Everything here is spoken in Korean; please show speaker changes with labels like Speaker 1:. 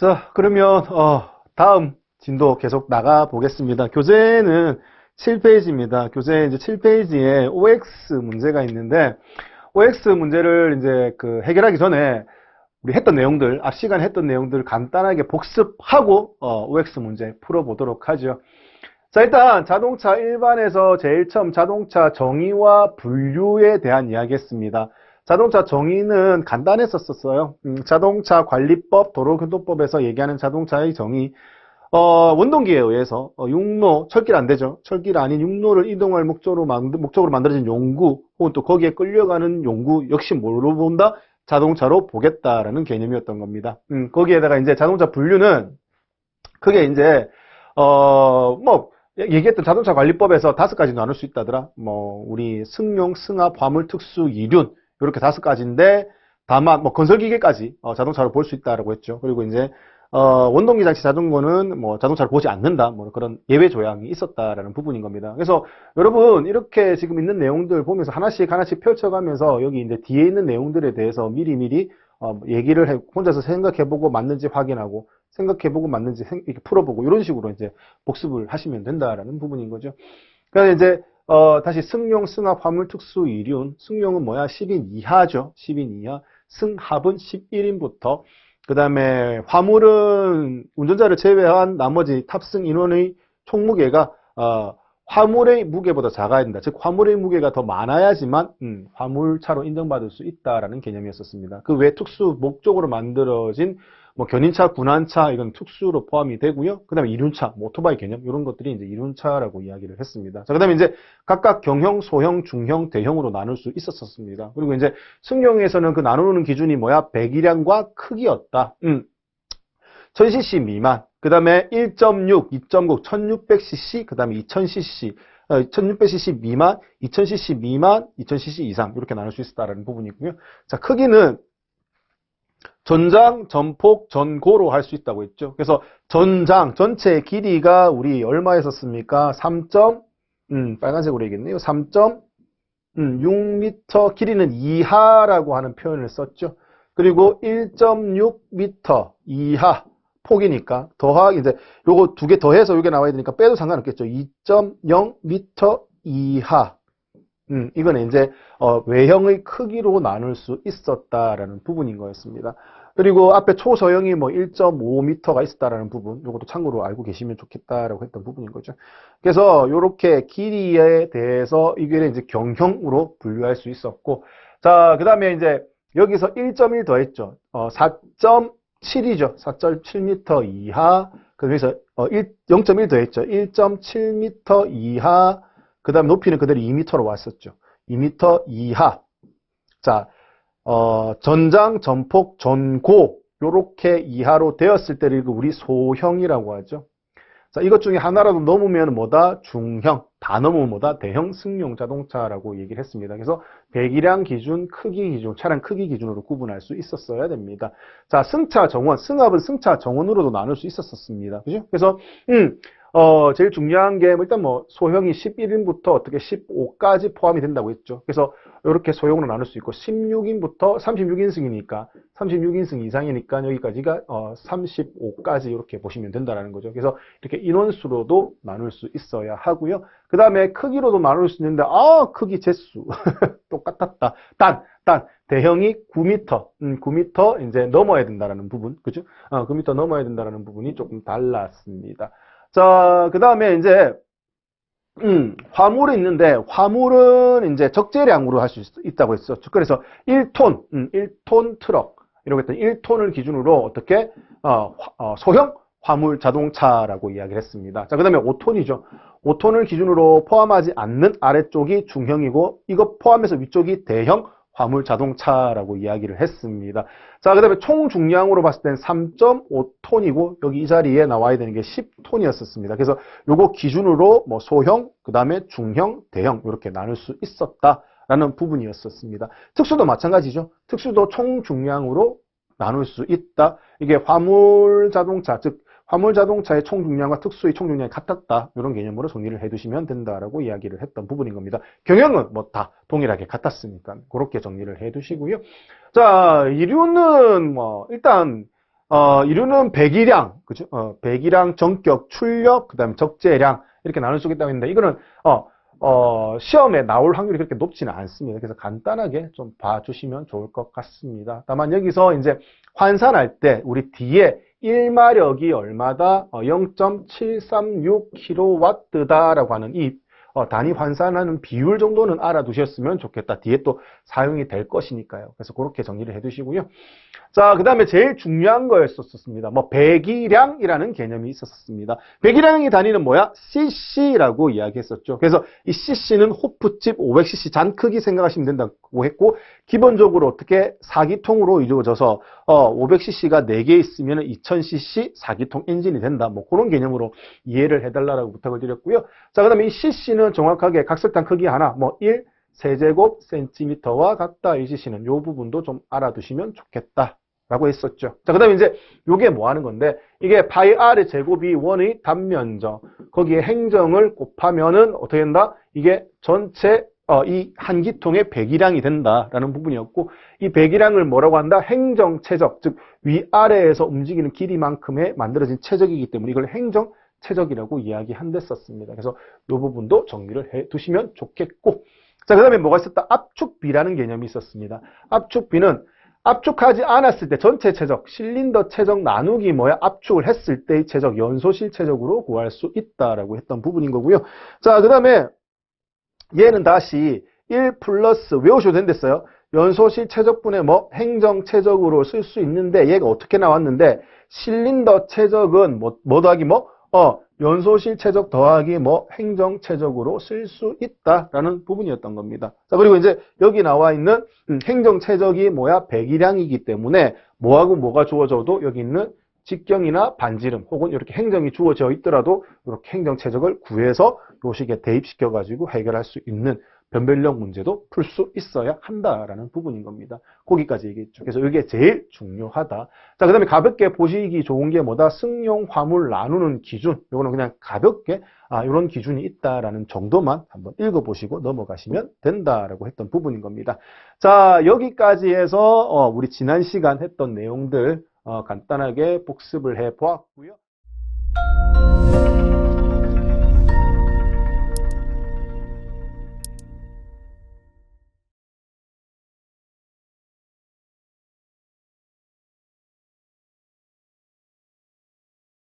Speaker 1: 자, 그러면 어, 다음 진도 계속 나가 보겠습니다. 교재는 7페이지입니다. 교재 이제 7페이지에 OX 문제가 있는데 OX 문제를 이제 그 해결하기 전에 우리 했던 내용들, 앞 시간에 했던 내용들 간단하게 복습하고 어, OX 문제 풀어보도록 하죠. 자, 일단 자동차 일반에서 제일 처음 자동차 정의와 분류에 대한 이야기 했습니다. 자동차 정의는 간단했었어요. 음, 자동차 관리법, 도로교통법에서 얘기하는 자동차의 정의. 어, 원동기에 의해서 어, 육로, 철길 안 되죠. 철길 아닌 육로를 이동할 목적으로, 만들, 목적으로 만들어진 용구 혹은 또 거기에 끌려가는 용구 역시 뭐로 본다? 자동차로 보겠다라는 개념이었던 겁니다. 음, 거기에다가 이제 자동차 분류는 그게 이제 어 뭐 얘기했던 자동차 관리법에서 다섯 가지 나눌 수 있다더라. 뭐 우리 승용, 승합, 화물, 특수, 이륜 이렇게 다섯 가지인데 다만 뭐 건설 기계까지 어, 자동차로 볼 수 있다라고 했죠. 그리고 이제 어, 원동기 장치 자전거는 뭐 자동차를 보지 않는다. 뭐 그런 예외 조항이 있었다라는 부분인 겁니다. 그래서 여러분 이렇게 지금 있는 내용들 보면서 하나씩 하나씩 펼쳐가면서 여기 이제 뒤에 있는 내용들에 대해서 미리 미리 어, 얘기를 해, 혼자서 생각해보고 맞는지 확인하고 생각해보고 맞는지 생, 이렇게 풀어보고 이런 식으로 이제 복습을 하시면 된다라는 부분인 거죠. 그러니까 이제 어, 다시 승용, 승합, 화물, 특수, 이륜. 승용은 뭐야? 10인 이하죠. 10인 이하. 승합은 11인부터. 그 다음에 화물은 운전자를 제외한 나머지 탑승 인원의 총 무게가 어, 화물의 무게보다 작아야 된다. 즉 화물의 무게가 더 많아야지만 음, 화물차로 인정받을 수 있다라는 개념이었었습니다. 그 외 특수 목적으로 만들어진 뭐 견인차, 군환차 이건 특수로 포함이 되고요. 그 다음에 이륜차, 뭐 오토바이 개념 이런 것들이 이제 이륜차라고 이야기를 했습니다. 자, 그 다음에 이제 각각 경형, 소형, 중형, 대형으로 나눌 수 있었습니다. 그리고 이제 승용에서는 그 나누는 기준이 뭐야? 배기량과 크기였다. 음. 1000cc 미만, 그 다음에 1.6, 2.9, 1600cc, 그 다음에 2000cc, 1600cc 미만, 2000cc 미만, 2000cc 이상 이렇게 나눌 수 있다라는 부분이고요. 자, 크기는 전장, 전폭, 전고로 할 수 있다고 했죠. 그래서 전장, 전체 길이가 우리 얼마였었습니까? 3. 음, 빨간색으로 얘기했네요. 3.6m, 음, 길이는 이하라고 하는 표현을 썼죠. 그리고 1.6m 이하 폭이니까 더하기 이제 요거 두 개 더해서 요게 나와야 되니까 빼도 상관없겠죠. 2.0m 이하. 음, 이거는 이제 어, 외형의 크기로 나눌 수 있었다라는 부분인 거였습니다. 그리고 앞에 초소형이 뭐 1.5m가 있었다라는 부분, 이것도 참고로 알고 계시면 좋겠다라고 했던 부분인 거죠. 그래서 이렇게 길이에 대해서 이게 이제 경형으로 분류할 수 있었고, 자, 그 다음에 이제 여기서 1.1 더했죠. 어, 4.7이죠. 4.7m 이하. 그래서 어, 0.1 더했죠. 1.7m 이하. 그 다음 높이는 그대로 2m로 왔었죠. 2m 이하. 자, 어, 전장, 전폭, 전고 요렇게 이하로 되었을 때를 우리 소형이라고 하죠. 자, 이것 중에 하나라도 넘으면 뭐다? 중형. 다 넘으면 뭐다? 대형 승용 자동차라고 얘기를 했습니다. 그래서 배기량 기준, 크기 기준, 차량 크기 기준으로 구분할 수 있었어야 됩니다. 자, 승차 정원, 승합은 승차 정원으로도 나눌 수 있었습니다. 그죠? 그래서, 음, 어, 제일 중요한 게뭐 일단 뭐 소형이 11인부터 어떻게 15까지 포함이 된다고 했죠. 그래서 이렇게 소형으로 나눌 수 있고 16인부터 36인승이니까 36인승 이상이니까 여기까지가 어, 35까지 이렇게 보시면 된다라는 거죠. 그래서 이렇게 인원수로도 나눌 수 있어야 하고요. 그 다음에 크기로도 나눌 수 있는데 아 크기 재수 똑같았다. 단, 단 대형이 9m, 음, 9m 이제 넘어야 된다라는 부분, 그죠? 어, 9m 넘어야 된다라는 부분이 조금 달랐습니다. 자, 그 다음에 이제, 음, 화물이 있는데, 화물은 이제 적재량으로 할 수 있다고 했었죠. 그래서 1톤, 음, 1톤 트럭, 이렇게 했던 1톤을 기준으로 어떻게, 어, 어, 소형 화물 자동차라고 이야기를 했습니다. 자, 그 다음에 5톤이죠. 5톤을 기준으로 포함하지 않는 아래쪽이 중형이고, 이거 포함해서 위쪽이 대형 화물 자동차라고 이야기를 했습니다. 자, 그 다음에 총 중량으로 봤을 땐 3.5톤이고 여기 이 자리에 나와야 되는 게 10톤이었었습니다. 그래서 요거 기준으로 뭐 소형, 그 다음에 중형, 대형 이렇게 나눌 수 있었다라는 부분이었었습니다. 특수도 마찬가지죠. 특수도 총 중량으로 나눌 수 있다. 이게 화물 자동차, 즉 화물 자동차의 총 중량과 특수의 총 중량이 같았다. 이런 개념으로 정리를 해두시면 된다라고 이야기를 했던 부분인 겁니다. 경영은 뭐 다 동일하게 같았으니까 그렇게 정리를 해두시고요. 자, 이류는 뭐 일단 어, 이루는 배기량, 그죠? 어, 배기량, 전격, 출력, 그 다음에 적재량, 이렇게 나눌 수 있다고 했는데, 이거는, 어, 어, 시험에 나올 확률이 그렇게 높지는 않습니다. 그래서 간단하게 좀 봐주시면 좋을 것 같습니다. 다만 여기서 이제 환산할 때 우리 뒤에 1마력이 얼마다? 어, 0.736kW다라고 하는 이 어, 단위 환산하는 비율 정도는 알아두셨으면 좋겠다. 뒤에 또 사용이 될 것이니까요. 그래서 그렇게 정리를 해두시고요. 자, 그 다음에 제일 중요한 거였었습니다. 뭐, 배기량이라는 개념이 있었습니다. 배기량의 단위는 뭐야? cc라고 이야기했었죠. 그래서 이 cc는 호프집 500cc 잔 크기 생각하시면 된다고 했고, 기본적으로 어떻게 4기통으로 이루어져서, 어, 500cc가 4개 있으면 2000cc 4기통 엔진이 된다. 뭐, 그런 개념으로 이해를 해달라고 부탁을 드렸고요. 자, 그 다음에 이 cc는 정확하게 각설탕 크기 하나, 뭐, 1, 세제곱 센티미터와 같다. 이 cc는 이 부분도 좀 알아두시면 좋겠다. 라고 했었죠. 자, 그 다음에 이제 요게 뭐 하는 건데, 이게 파이 r의 제곱이 원의 단면적, 거기에 행정을 곱하면은 어떻게 된다? 이게 전체 어, 이 한기통의 배기량이 된다라는 부분이었고, 이 배기량을 뭐라고 한다? 행정 최적, 즉 위아래에서 움직이는 길이만큼의 만들어진 최적이기 때문에 이걸 행정 최적이라고 이야기한댔었습니다. 그래서 이 부분도 정리를 해 두시면 좋겠고, 자, 그 다음에 뭐가 있었다? 압축비라는 개념이 있었습니다. 압축비는 압축하지 않았을 때 전체 최적, 실린더 최적 나누기 뭐야? 압축을 했을 때의 최적, 연소실 최적으로 구할 수 있다라고 했던 부분인 거고요. 자, 그 다음에 얘는 다시 1 플러스 외우셔도 된댔어요. 연소실 최적분의 뭐 행정 최적으로 쓸 수 있는데 얘가 어떻게 나왔는데 실린더 최적은 뭐, 뭐 더하기 뭐? 어, 연소실 최적 더하기 뭐 행정 최적으로 쓸 수 있다라는 부분이었던 겁니다. 자, 그리고 이제 여기 나와 있는 음, 행정 최적이 뭐야? 배기량이기 때문에 뭐하고 뭐가 주어져도 여기 있는 직경이나 반지름 혹은 이렇게 행정이 주어져 있더라도 이렇게 행정 최적을 구해서 요식에 대입시켜 가지고 해결할 수 있는 변별력 문제도 풀 수 있어야 한다라는 부분인 겁니다. 거기까지 얘기했죠. 그래서 이게 제일 중요하다. 자, 그 다음에 가볍게 보시기 좋은 게 뭐다? 승용 화물 나누는 기준. 이거는 그냥 가볍게 아, 이런 기준이 있다라는 정도만 한번 읽어보시고 넘어가시면 된다라고 했던 부분인 겁니다. 자, 여기까지 해서 어, 우리 지난 시간 했던 내용들 어, 간단하게 복습을 해 보았고요.